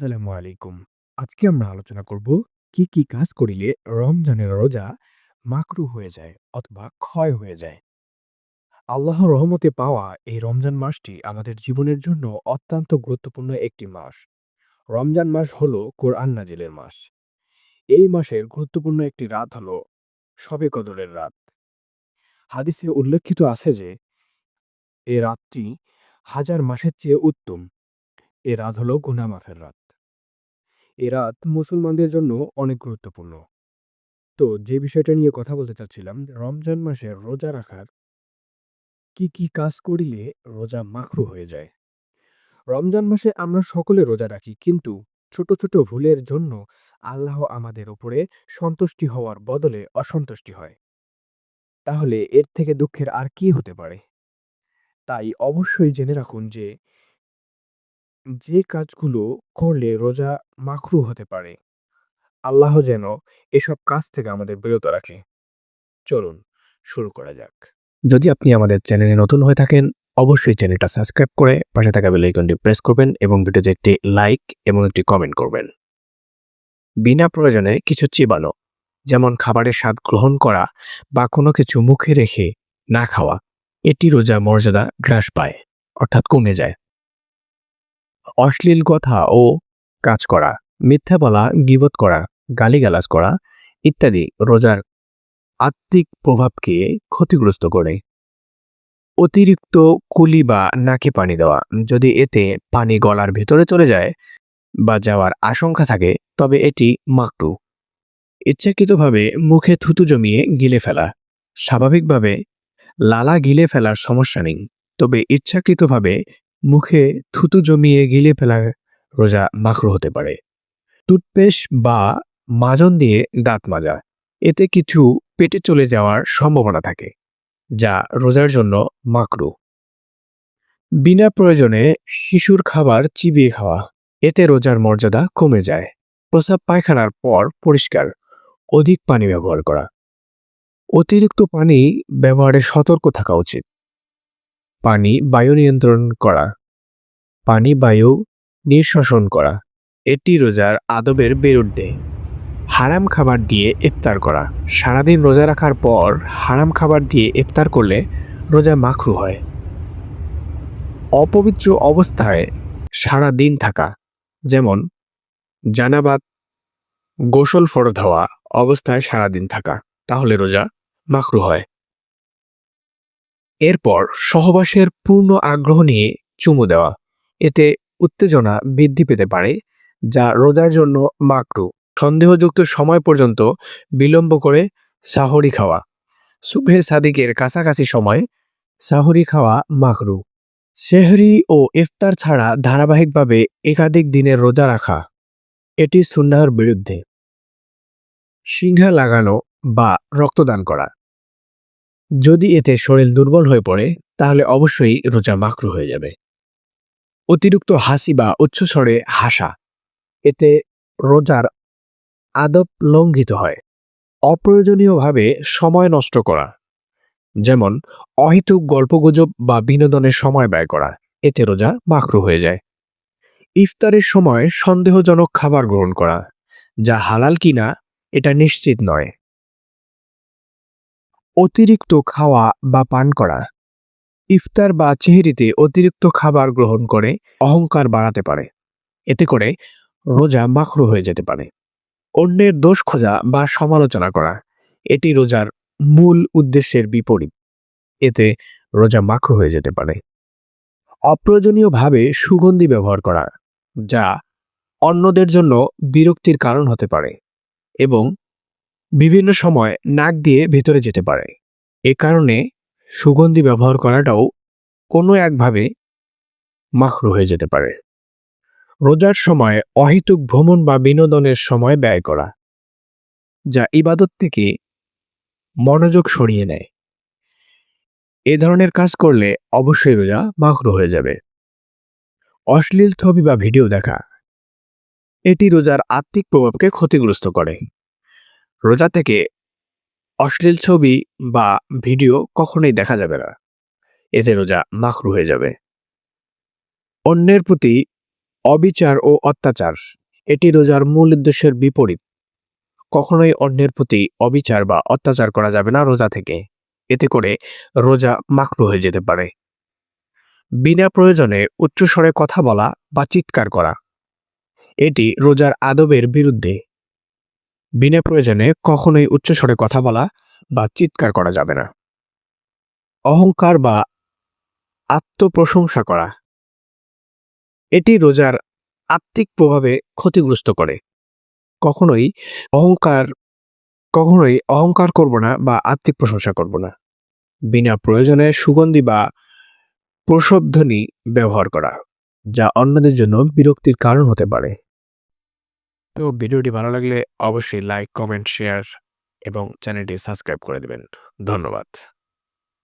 আসসালামু আলাইকুম। আজকে আমরা আলোচনা করব কি, কি কাজ করিলে রমজানের রোজা মাকরু হয়ে যায় অথবা ক্ষয় হয়ে যায়। আল্লাহর রহমতে পাওয়া এই রমজান মাসটি আমাদের জীবনের জন্য অত্যন্ত গুরুত্বপূর্ণ একটি মাস। রমজান মাস হল কোরআন নাজিলের মাস। এই মাসের গুরুত্বপূর্ণ একটি রাত হল শবে কদরের রাত। হাদিসে উল্লেখিত আছে যে এ রাতটি হাজার মাসের চেয়ে উত্তম। এ রাত হল গুনাহ মাফের রাত। এ রাত মুসলমানদের জন্য অনেক গুরুত্বপূর্ণ। তো যে বিষয়টা নিয়ে কথা বলতে চাচ্ছিলাম, রমজান মাসে রোজা রাখার কি, কি কাজ করিলে রোজা মাকরু হয়ে যায়? রমজান মাসে আমরা সকলে রোজা রাখি কিন্তু ছোট, ছোট ভুলের জন্য আল্লাহ আমাদের ওপরে সন্তুষ্টি হওয়ার বদলে অসন্তুষ্টি হয়। তাহলে এর থেকে দুঃখের আর কি হতে পারে? তাই অবশ্যই জেনে রাখুন যে যে কাজগুলো করলে রোজা মাকরু হতে পারে, আল্লাহ যেন এসব কাজ থেকে আমাদের বিরত রাখে। চলুন শুরু করা যাক। যদি আপনি আমাদের চ্যানেলে নতুন হয়ে থাকেন, অবশ্যই চ্যানেলটা সাবস্ক্রাইব করে পাশে থাকা বেল আইকনটি প্রেস করবেন এবং ভিডিওতে একটি লাইক এবং একটি কমেন্ট করবেন। বিনা প্রয়োজনে কিছু চিবানো, যেমন খাবারের স্বাদ গ্রহণ করা বা কোনো কিছু মুখে রেখে না খাওয়া, এটি রোজা মর্যাদা হ্রাস পায় অর্থাৎ কমে যায়। অশ্লীল কথা ও কাজ করা, মিথ্যা বলা, গীবত করা, গালিগালাজ করা ইত্যাদি রোজার আত্মিক প্রভাবকে ক্ষতিগ্রস্ত করে। অতিরিক্ত কুলি বা নাকে পানি দেওয়া, যদি এতে পানি গলার ভেতরে চলে যায় বা যাওয়ার আশঙ্কা থাকে তবে এটি মাকটু ইচ্ছাকৃতভাবে মুখে থুতু জমিয়ে গিলে ফেলা, স্বাভাবিকভাবে লালা গিলে ফেলার সমস্যা নেই তবে ইচ্ছাকৃতভাবে মুখে থুতু জমিয়ে গিলে ফেলা রোজা মাকরু হতে পারে। টুথপেস্ট বা মাজন দিয়ে দাঁত মাজা, এতে কিছু পেটে চলে যাওয়ার সম্ভাবনা থাকে যা রোজার জন্য মাকরু। বিনা প্রয়োজনে শিশুর খাবার চিবিয়ে খাওয়া, এতে রোজার মর্যাদা কমে যায়। প্রস্রাব পায়খানার পর পরিষ্কার, অধিক পানি ব্যবহার করা। অতিরিক্ত পানি ব্যবহারে সতর্ক থাকা উচিত। পানি বায়ু নিয়ন্ত্রণ করা, পানি বায়ু নিঃশ্বসন করা, এটি রোজার আদবের বিরুদ্ধে। হারাম খাবার দিয়ে ইফতার করা, সারাদিন রোজা রাখার পর হারাম খাবার দিয়ে ইফতার করলে রোজা মাখরু হয়। অপবিত্র অবস্থায় সারা দিন থাকা, যেমন জানাবাত গোসল ফরজ হওয়া অবস্থায় সারাদিন থাকা, তাহলে রোজা মাখরু হয়। এরপর সহবাসের পূর্ণ আগ্রহ নিয়ে চুমু দেওয়া, এতে উত্তেজনা বৃদ্ধি পেতে পারে যা রোজার জন্য মাকরু। সন্দেহযুক্ত সময় পর্যন্ত বিলম্ব করে সাহরি খাওয়া, সুবহে সাদিকের কাছাকাছি সময় সাহরি খাওয়া মাকরু। সেহরি ও ইফতার ছাড়া ধারাবাহিকভাবে একাধিক দিনের রোজা রাখা, এটি সুন্নাহর বিরুদ্ধে। সিংহা লাগানো বা রক্তদান করা, যদি এতে শরীর দুর্বল হয়ে পড়ে তাহলে অবশ্যই রোজা মাকরু হয়ে যাবে। অতিরিক্ত হাসি বা উচ্চস্বরে হাসা, এতে রোজার আদব লঙ্ঘিত হয়। অপ্রয়োজনীয়ভাবে সময় নষ্ট করা, যেমন অহেতুক গল্পগুজব বা বিনোদনের সময় ব্যয় করা, এতে রোজা মাকরু হয়ে যায়। ইফতারের সময় সন্দেহজনক খাবার গ্রহণ করা, যা হালাল কিনা এটা নিশ্চিত নয়। অতিরিক্ত খাওয়া বা পান করা, ইফতার বা চেহরিতে অতিরিক্ত খাবার গ্রহণ করে অহংকার বাড়াতে পারে, এতে করে রোজা মাকরু হয়ে যেতে পারে। অন্যের দোষ খোঁজা বা সমালোচনা করা, এটি রোজার মূল উদ্দেশ্যের বিপরীত, এতে রোজা মাকরু হয়ে যেতে পারে। অপ্রয়োজনীয়ভাবে সুগন্ধি ব্যবহার করা, যা অন্যদের জন্য বিরক্তির কারণ হতে পারে এবং বিভিন্ন সময় নাক দিয়ে ভেতরে যেতে পারে। এ কারণে সুগন্ধি ব্যবহার করাটাও কোনো একভাবে মাকরু হয়ে যেতে পারে। রোজার সময় অহেতুক ভ্রমণ বা বিনোদনের সময় ব্যয় করা, যা ইবাদত থেকে মনোযোগ সরিয়ে নেয়। এ ধরনের কাজ করলে অবশ্যই রোজা মাকরু হয়ে যাবে। অশ্লীল ছবি বা ভিডিও দেখা, এটি রোজার আত্মিক প্রভাবকে ক্ষতিগ্রস্ত করে। রোজা থেকে অশ্লীল ছবি বা ভিডিও কখনোই দেখা যাবে না। এতে রোজা মাখরু হয়ে যাবে। অন্যের প্রতি অবিচার ও অত্যাচার, এটি রোজার মূল উদ্দেশ্যের বিপরীত কখনোই অন্যের প্রতি অবিচার বা অত্যাচার করা যাবে না রোজা থেকে এতে করে রোজা মাকরু হয়ে যেতে পারে বিনা প্রয়োজনে উচ্চস্বরে কথা বলা বা চিৎকার করা, এটি রোজার আদবের বিরুদ্ধে বিনা প্রয়োজনে কখনোই উচ্চস্বরে কথা বলা বা চিৎকার করা যাবে না। অহংকার বা আত্মপ্রশংসা করা। এটি রোজার আত্মিক প্রভাবে ক্ষতিগ্রস্ত করে। কখনোই অহংকার কখনোই অহংকার করব না বা আত্মিক প্রশংসা করব না। বিনা প্রয়োজনে সুগন্ধি বা প্রসবধ্বনি ব্যবহার করা, যা অন্যদের জন্য বিরক্তির কারণ হতে পারে। তো ভিডিওটি ভালো লাগলে অবশ্যই লাইক কমেন্ট শেয়ার এবং চ্যানেলটি সাবস্ক্রাইব করে দেবেন। ধন্যবাদ।